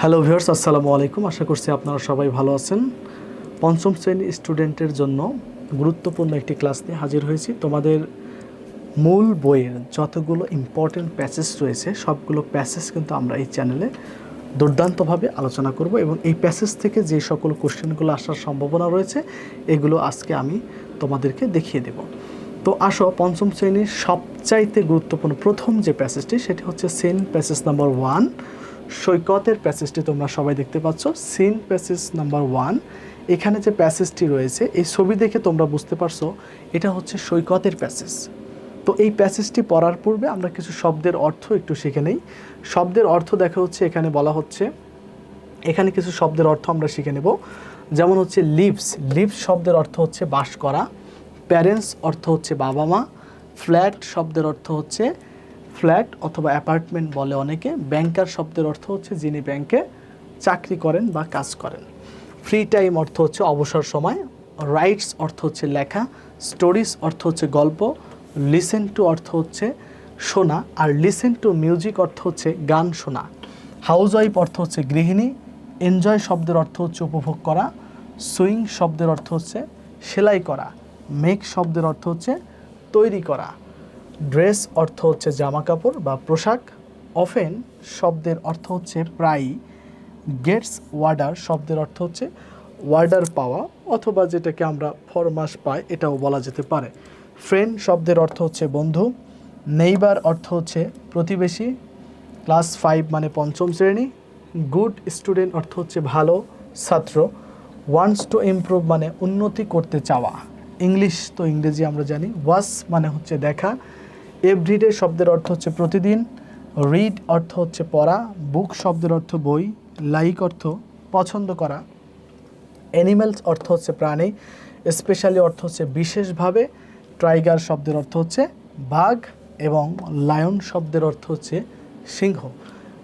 Hello viewers আসসালামু আলাইকুম। আশা করছি আপনারা সবাই ভালো আছেন। পঞ্চম শ্রেণির স্টুডেন্টের জন্য গুরুত্বপূর্ণ একটি ক্লাস নিয়ে হাজির হয়েছি। তোমাদের মূল বইয়ের যতগুলো ইম্পর্টেন্ট প্যাসেজ রয়েছে, সবগুলো প্যাসেজ কিন্তু আমরা এই চ্যানেলে দুর্দান্তভাবে আলোচনা করব এবং এই প্যাসেজ থেকে যে সকল কোশ্চেনগুলো আসার সম্ভাবনা রয়েছে, এগুলো আজকে আমি তোমাদেরকে দেখিয়ে দেব। তো আসো, পঞ্চম শ্রেণির সবচাইতে গুরুত্বপূর্ণ প্রথম যে প্যাসেজটি সেটি হচ্ছে সেন প্যাসেজ নাম্বার ওয়ান সৈকতের প্যাসেজটি তোমরা সবাই দেখতে পাচ্ছ, সিন প্যাসেজ নাম্বার ওয়ান। এখানে যে প্যাসেজটি রয়েছে, এই ছবি দেখে তোমরা বুঝতে পারছ, এটা হচ্ছে সৈকতের প্যাসেজ। তো এই প্যাসেজটি পড়ার পূর্বে আমরা কিছু শব্দের অর্থ একটু শিখে নেই। শব্দের অর্থ দেখা হচ্ছে, এখানে বলা হচ্ছে, এখানে কিছু শব্দের অর্থ আমরা শিখে নেব। যেমন হচ্ছে লিভস লিভস শব্দের অর্থ হচ্ছে বাস করা, প্যারেন্টস অর্থ হচ্ছে বাবা মা, ফ্ল্যাট শব্দের অর্থ হচ্ছে ফ্ল্যাট অথবা অ্যাপার্টমেন্ট বলে অনেকে ব্যাংকার শব্দের অর্থ হচ্ছে যিনি ব্যাংকে চাকরি করেন বা কাজ করেন ফ্রি টাইম অর্থ হচ্ছে অবসর সময় রাইটস অর্থ হচ্ছে লেখা স্টোরিজ অর্থ হচ্ছে গল্প লিসেন টু অর্থ হচ্ছে শোনা আর লিসেন টু মিউজিক অর্থ হচ্ছে গান শোনা হাউস ওয়াইফ অর্থ হচ্ছে গৃহিণী এনজয় শব্দের অর্থ হচ্ছে উপভোগ করা সুইং শব্দের অর্থ হচ্ছে সেলাই করা মেক শব্দের অর্থ হচ্ছে তৈরি করা ড্রেস অর্থ হচ্ছে জামা কাপড় বা পোশাক। অফেন শব্দের অর্থ হচ্ছে প্রায়ই। গেটস, ওয়ার্ডার শব্দের অর্থ হচ্ছে ওয়ার্ডার পাওয়া অথবা যেটাকে আমরা ফরমাস পাই, এটাও বলা যেতে পারে। ফ্রেন্ড শব্দের অর্থ হচ্ছে বন্ধু। নেইবার অর্থ হচ্ছে প্রতিবেশী। ক্লাস ফাইভ মানে পঞ্চম শ্রেণি। গুড স্টুডেন্ট অর্থ হচ্ছে ভালো, ছাত্র। ওয়ান্টস টু ইমপ্রুভ মানে উন্নতি করতে চাওয়া। ইংলিশ তো ইংরেজি আমরা জানি। ওয়াস মানে হচ্ছে দেখা। এভরিডে শব্দের অর্থ হচ্ছে প্রতিদিন রিড অর্থ হচ্ছে পড়া বুক শব্দের অর্থ বই লাইক অর্থ পছন্দ করা অ্যানিম্যালস অর্থ হচ্ছে প্রাণী স্পেশালি অর্থ হচ্ছে বিশেষভাবে ট্রাইগার শব্দের অর্থ হচ্ছে বাঘ এবং লায়ন শব্দের অর্থ হচ্ছে সিংহ।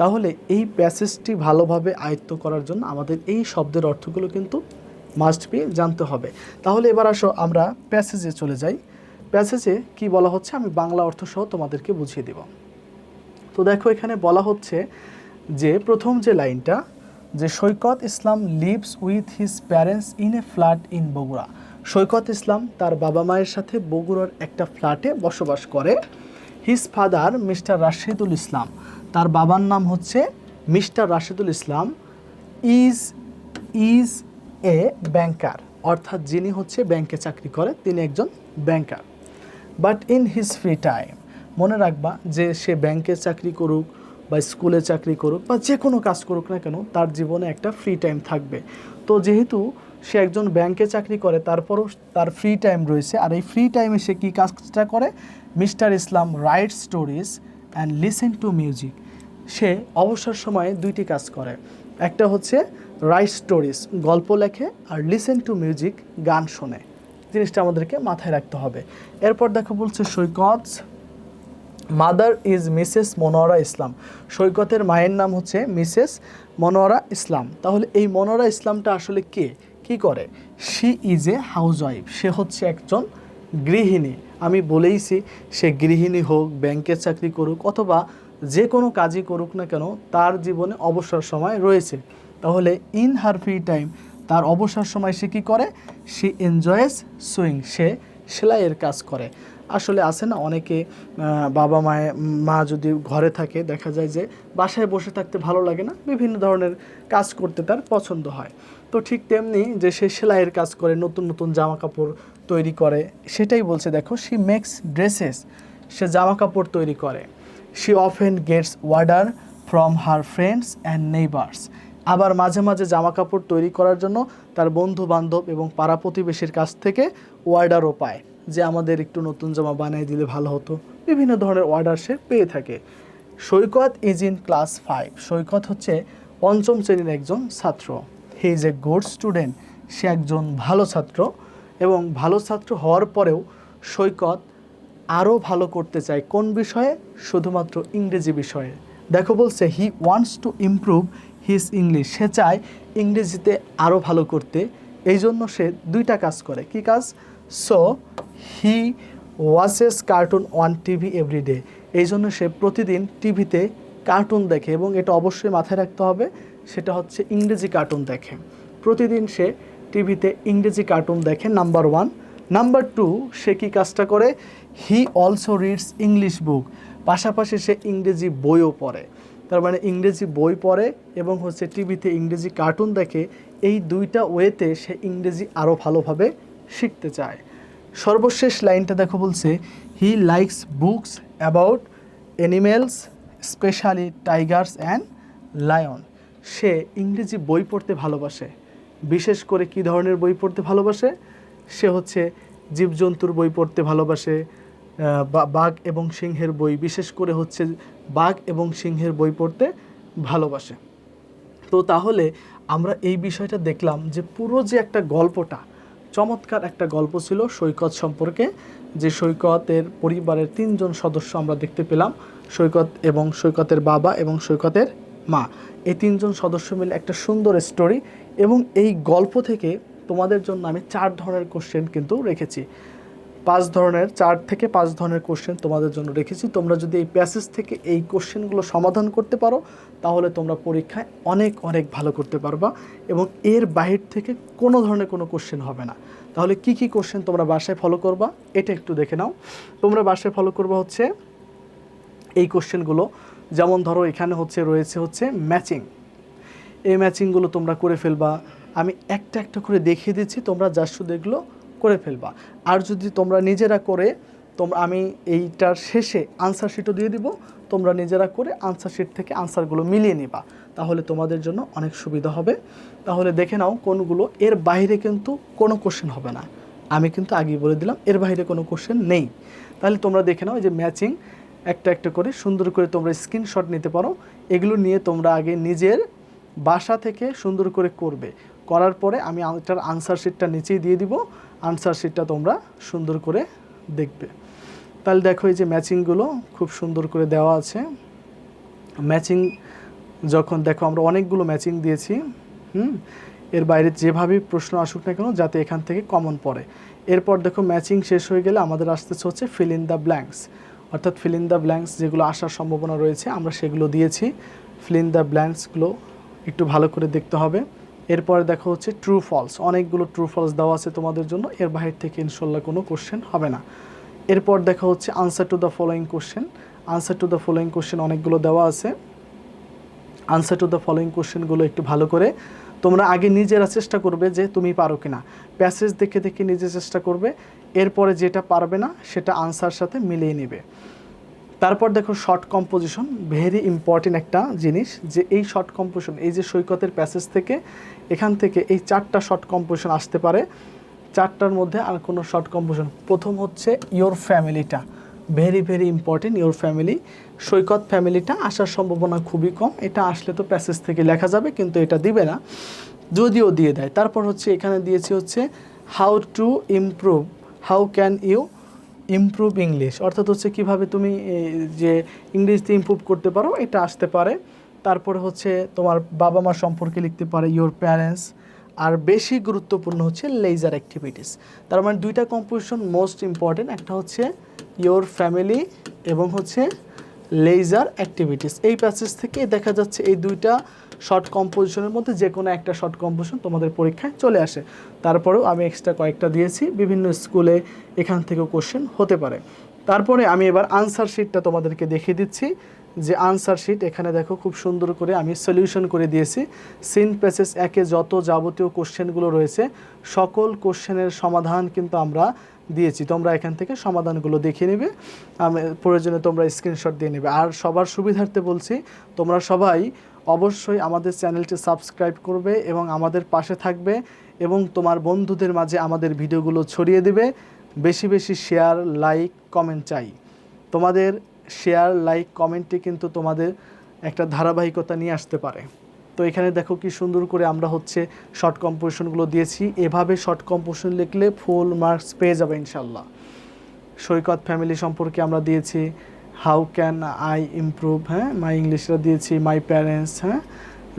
তাহলে এই প্যাসেজটি ভালোভাবে আয়ত্ত করার জন্য আমাদের এই শব্দের অর্থগুলো কিন্তু মাস্ট বি জানতে হবে। তাহলে এবার আসো আমরা প্যাসেজে চলে যাই। প্যাসেজে কি বলা হচ্ছে? আমি বাংলা অর্থ সহ তোমাদেরকে বুঝিয়ে দেব। তো দেখো, এখানে বলা হচ্ছে যে, প্রথম যে লাইনটা, যে Saikat Islam lives with his parents in a flat in Bogura. Saikat Islam তার বাবা মায়ের সাথে বগুড়ার একটা ফ্ল্যাটে বসবাস করে। His father mister Rashedul Islam. তার বাবার নাম হচ্ছে mister Rashedul Islam. Is is a banker. অর্থাৎ যিনি হচ্ছে ব্যাংকে চাকরি করে, তিনি একজন banker. But in his free time মনে রাখবা যে সে ব্যাংকে চাকরি করুক বা স্কুলে চাকরি করুক বা যে কোনো কাজ করুক না কেন, তার জীবনে একটা ফ্রি টাইম থাকবে। তো যেহেতু সে একজন ব্যাংকে চাকরি করে, তারপরও তার ফ্রি টাইম রয়েছে। আর এই ফ্রি টাইমে সে কী কাজটা করে? Mister Islam write stories and listen to music সে অবসর সময়ে দুইটি কাজ করে। একটা হচ্ছে রাইট স্টোরিজ গল্প লেখে আর লিসেন টু মিউজিক গান শোনে। জিনিসটা আমাদেরকে মাথায় রাখতে হবে। এরপর দেখো বলছে Saikat, mother is Mrs Monowara Islam. সৈকতের মায়ের নাম হচ্ছে মিসেস মনোয়ারা ইসলাম। তাহলে এই মনোয়ারা ইসলামটা আসলে কে? কি করে? She is a housewife সে হচ্ছে একজন গৃহিণী। আমি বলেইছি, সে গৃহিণী হোক ব্যাংকের চাকরি করুক, অথবা যে কোনো কাজই করুক না কেন, তার জীবনে অবসর সময় রয়েছে। তাহলে ইন হার ফ্রি টাইম তার অবসর সময় সে কী করে? সে এনজয়েস সুইং সে সেলাইয়ের কাজ করে। আসলে আছে না, অনেকে বাবা মায়ে, মা যদি ঘরে থাকে, দেখা যায় যে বাসায় বসে থাকতে ভালো লাগে না, বিভিন্ন ধরনের কাজ করতে তার পছন্দ হয়। তো ঠিক তেমনি যে সে সেলাইয়ের কাজ করে, নতুন নতুন জামা কাপড় তৈরি করে, সেটাই বলছে, দেখো শি মেক্স ড্রেসেস সে জামা কাপড় তৈরি করে। She often gets order from her friends and neighbours আবার মাঝে মাঝে জামা কাপড় তৈরি করার জন্য তার বন্ধু বান্ধব এবং পাড়া প্রতিবেশীর কাছ থেকে অর্ডারও পায়, যে আমাদের একটু নতুন জামা বানিয়ে দিলে ভালো হতো। বিভিন্ন ধরনের অর্ডার সে পেয়ে থাকে। Saikat is in class five. Saikat হচ্ছে পঞ্চম শ্রেণির একজন ছাত্র। He is a good student. সে একজন ভালো ছাত্র এবং ভালো ছাত্র হওয়ার পরেও সৈকত আরও ভালো করতে চায় কোন বিষয়ে? শুধুমাত্র ইংরেজি বিষয়ে। দেখো বলছে he wants to improve his English সে চায় ইংরেজিতে আরও ভালো করতে। এই জন্য সে দুইটা কাজ করে। কি কাজ? So he watches cartoon on TV everyday এই জন্য সে প্রতিদিন টিভিতে কার্টুন দেখে এবং এটা অবশ্যই মাথায় রাখতে হবে, সেটা হচ্ছে ইংরেজি কার্টুন দেখে। প্রতিদিন সে টিভিতে ইংরেজি কার্টুন দেখে নাম্বার ওয়ান নাম্বার টু সে কী কাজটা করে? He also reads English book পাশাপাশি সে ইংরেজি বইও পড়ে। তার মানে ইংরেজি বই পড়ে এবং হচ্ছে টিভিতে ইংরেজি কার্টুন দেখে এই দুইটা ওয়েতে সে ইংরেজি আরও ভালোভাবে শিখতে চায়। সর্বশেষ লাইনটা দেখো বলছে he likes books about animals specially tigers and lion সে ইংরেজি বই পড়তে ভালোবাসে। বিশেষ করে কী ধরনের বই পড়তে ভালোবাসে? সে হচ্ছে জীবজন্তুর বই পড়তে ভালোবাসে বাঘ এবং সিংহের বই, বিশেষ করে হচ্ছে বাঘ এবং সিংহের বই পড়তে ভালোবাসে। তো তাহলে আমরা এই বিষয়টা দেখলাম যে পুরো যে একটা গল্পটা, চমৎকার একটা গল্প ছিল সৈকত সম্পর্কে, যে সৈকতের পরিবারের তিনজন সদস্য আমরা দেখতে পেলাম, সৈকত এবং সৈকতের বাবা এবং সৈকতের মা। এই তিনজন সদস্য মিলে একটা সুন্দর স্টোরি এবং এই গল্প থেকে তোমাদের জন্য আমি চার ধরনের কোশ্চেন কিন্তু রেখেছি। পাঁচ ধরনের, চার থেকে পাঁচ ধরনের কোশ্চেন তোমাদের জন্য রেখেছি। তোমরা যদি এই প্যাসেজ থেকে এই কোশ্চেনগুলো সমাধান করতে পারো, তাহলে তোমরা পরীক্ষায় অনেক অনেক ভালো করতে পারবা এবং এর বাহির থেকে কোনো ধরনের কোনো কোশ্চেন হবে না। তাহলে কি কি কোশ্চেন তোমরা বাসায় ফলো করবা? এটা একটু দেখে নাও। তোমরা বাসায় ফলো করবা হচ্ছে এই কোশ্চেনগুলো যেমন ধরো এখানে হচ্ছে রয়েছে হচ্ছে ম্যাচিং এই ম্যাচিংগুলো তোমরা করে ফেলবা। আমি একটা একটা করে দেখিয়ে দিচ্ছি। তোমরা যা শুধু এগুলো করে ফেলবা। আর যদি তোমরা নিজেরা করে তোমরা আমি এইটার শেষে আনসার শিটও দিয়ে দিব। তোমরা নিজেরা করে আনসার শিট থেকে আনসারগুলো মিলিয়ে নিবা। তাহলে তোমাদের জন্য অনেক সুবিধা হবে। তাহলে দেখে নাও কোনগুলো, এর বাইরে কিন্তু কোনো কোশ্চেন হবে না। আমি কিন্তু আগেই বলে দিলাম, এর বাইরে কোনো কোশ্চেন নেই। তাহলে তোমরা দেখে নাও যে ম্যাচিং একটা একটা করে সুন্দর করে তোমরা স্ক্রিনশট নিতে পারো। এগুলো নিয়ে তোমরা আগে নিজের বাসা থেকে সুন্দর করে করবে। করার পরে আমি এটার আনসার শিটটা নিচেই দিয়ে দিব। আনসার শিটটা তোমরা সুন্দর করে দেখবে। তাহলে দেখো এই যে ম্যাচিংগুলো খুব সুন্দর করে দেওয়া আছে। ম্যাচিং যখন দেখো আমরা অনেকগুলো ম্যাচিং দিয়েছি, হুম? এর বাইরে যেভাবেই প্রশ্ন আসুক না কেন, যাতে এখান থেকে কমন পড়ে। এরপর দেখো ম্যাচিং শেষ হয়ে গেলে আমাদের আসতেছে হচ্ছে ফিল ইন দ্য ব্ল্যাঙ্কস অর্থাৎ ফিল ইন দ্য ব্ল্যাঙ্কস যেগুলো আসার সম্ভাবনা রয়েছে, আমরা সেগুলো দিয়েছি। ফিল ইন দ্য ব্ল্যাঙ্কসগুলো একটু ভালো করে দেখতে হবে। এরপরে দেখো হচ্ছে ট্রু ফলস অনেকগুলো ট্রু ফলস দেওয়া আছে তোমাদের জন্য, এর বাহির থেকে ইনশাল্লাহ কোনো কোশ্চেন হবে না। এরপর দেখা হচ্ছে answer to the following question answer to the following question অনেকগুলো দেওয়া আছে। আনসার টু দ্য ফলোয়িং কোশ্চেনগুলো একটু ভালো করে তোমরা আগে নিজেরা চেষ্টা করবে যে তুমি পারো কিনা। প্যাসেজ দেখে দেখে নিজে চেষ্টা করবে, এরপরে যেটা পারবে না সেটা আনসার সাথে মিলিয়ে নেবে। তারপর দেখো শর্ট কম্পোজিশন ভেরি ইম্পর্টেন্ট একটা জিনিস যে এই শর্ট কম্পোজিশন এই যে সৈকতের প্যাসেজ থেকে এখান থেকে এই চারটা শর্ট কম্পোজিশন আসতে পারে। চারটার মধ্যে আর কোনো শর্ট কম্পোজিশন প্রথম হচ্ছে ইয়োর ফ্যামিলিটা very very important your family Saikat ফ্যামিলিটা আসার সম্ভাবনা খুবই কম। এটা আসলে তো প্যাসেজ থেকে লেখা যাবে, কিন্তু এটা দিবে না। যদিও দিয়ে দেয়। তারপর হচ্ছে এখানে দিয়েছি হচ্ছে how to improve how can you improve English অর্থাৎ হচ্ছে কীভাবে তুমি যে ইংরেজিতে ইমপ্রুভ করতে পারো, এটা আসতে পারে। তারপরে হচ্ছে তোমার বাবা মা সম্পর্কে লিখতে পারে ইওর প্যারেন্টস আর বেশি গুরুত্বপূর্ণ হচ্ছে লেজার অ্যাক্টিভিটিস তার মানে দুইটা কম্পোজিশন মোস্ট ইম্পর্টেন্ট একটা হচ্ছে ইওর ফ্যামিলি এবং হচ্ছে লেজার অ্যাক্টিভিটিস এই প্যাসেজ থেকে দেখা যাচ্ছে এই দুইটা শর্ট কম্পোজিশনের মধ্যে যে কোনো একটা শর্ট কম্পোজিশন তোমাদের পরীক্ষায় চলে আসে। তারপরেও আমি এক্সট্রা কয়েকটা দিয়েছি, বিভিন্ন স্কুলে এখান থেকেও কোশ্চেন হতে পারে। তারপরে আমি এবার আনসার শিটটা তোমাদেরকে দেখিয়ে দিচ্ছি, যে আনসার শিট এখানে দেখো খুব সুন্দর করে আমি সলিউশন করে দিয়েছি। সিন প্যাসেজ একে যত যাবতীয় কোশ্চেনগুলো রয়েছে, সকল কোশ্চেনের সমাধান কিন্তু আমরা দিয়েছি। তোমরা এখান থেকে সমাধানগুলো দেখে নেবে, আমি প্রয়োজনে তোমরা স্ক্রিনশট দিয়ে নেবে। আর সবার সুবিধার্থে বলছি, তোমরা সবাই অবশ্যই আমাদের চ্যানেলটি সাবস্ক্রাইব করবে এবং আমাদের পাশে থাকবে এবং তোমার বন্ধুদের মাঝে আমাদের ভিডিওগুলো ছড়িয়ে দেবে। বেশি বেশি শেয়ার লাইক কমেন্ট চাই। তোমাদের শেয়ার লাইক কমেন্টে কিন্তু তোমাদের একটা ধারাবাহিকতা নিয়ে আসতে পারে। তো এখানে দেখো কি সুন্দর করে আমরা হচ্ছে শর্ট কম্পোজিশনগুলো দিয়েছি। এভাবে শর্ট কম্পোজিশন লিখলে ফুল মার্কস পেয়ে যাবে ইনশাল্লাহ সৈকত ফ্যামিলি সম্পর্কে আমরা দিয়েছি। হাউ ক্যান আই ইমপ্রুভ হ্যাঁ? মাই ইংলিশটা দিয়েছি মাই প্যারেন্টস হ্যাঁ?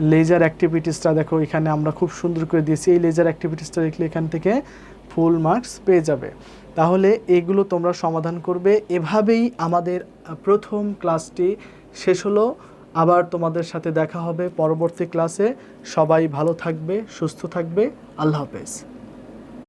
লেজার অ্যাক্টিভিটিসটা দেখো, এখানে আমরা খুব সুন্দর করে দিয়েছি। এই লেজার অ্যাক্টিভিটিসটা দেখলে এখান থেকে ফুল মার্কস পেয়ে যাবে। তাহলে এগুলো তোমরা সমাধান করবে। এভাবেই আমাদের প্রথম ক্লাসটি শেষ হলো। আবার তোমাদের সাথে দেখা হবে পরবর্তী ক্লাসে। সবাই ভালো থাকবে, সুস্থ থাকবে। আল্লাহ হাফেজ।